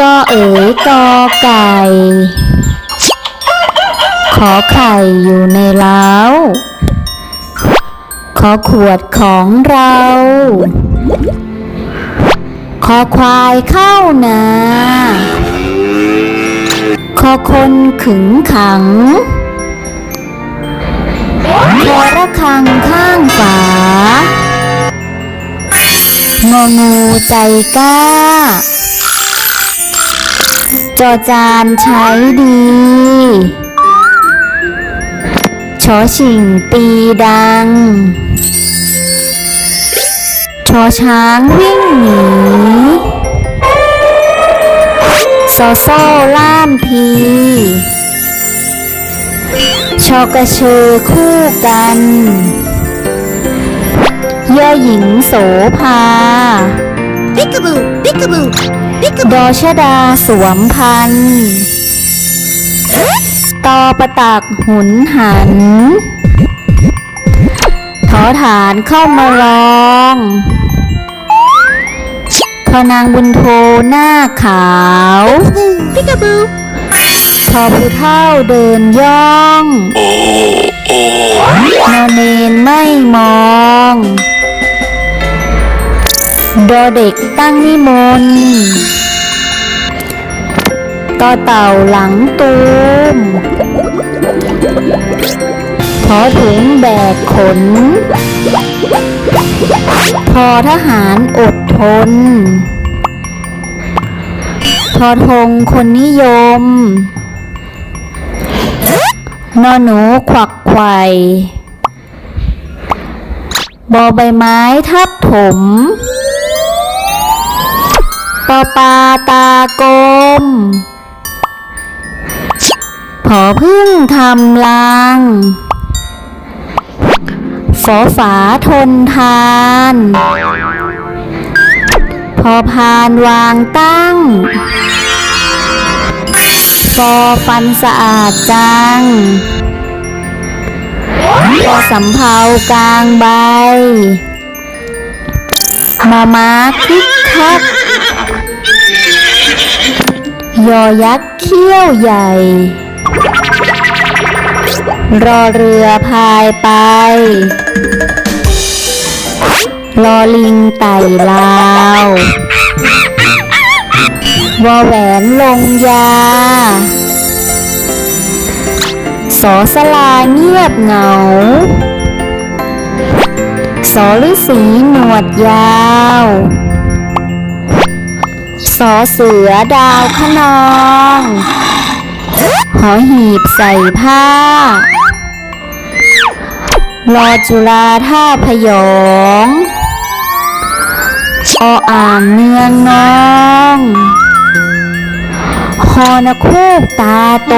ก็เอ๋ยกอไก่ ขอไข่อยู่ในเล้า ขอขวดของเรา ขอควายเข้านา ขอคนขึงขัง ขอระฆังข้างฝางองูใจกล้า จอจานใช้ดีชอชิงตีดัง ชอช้างวิ่งหนีโซโซ่ล่ามทีชอกระเชอคู่กันย่อหญิงโสภา Peekaboo, peekaboo, ดอชดาสวมพันธ์ตอประตักหุนหันทอฐานเข้ามาลองขอนางบุญโทหน้าขาว peekaboo. ทอผู้เท่าเดินย่อง เด็กตั้งนิมนต์ต่อเต่าหลังตูมพอถุงแบกขน พอทหารอดทนทอทงคนนิยม นอหนูขวักไขว่บอใบไม้ทับถม ปอปาตากลมผอพึ่งทำลังฝอฝาทนทาน พอพานวางตั้งฟอฟันสะอาดจังพอสำเภากลางใบ มาม้าคึกคัก ยอยักษ์เขี้ยวใหญ่ รอเรือพายไป รอลิงไต่ลาววอแหวนลงยา สอสลาเงียบเหงา สอฤาษีหนวดยาว สอเสือดาวขนองหอหีบใส่ผ้ารอจุฬาท่าพยองออ่างเมืองนองฮอนคูกตาโต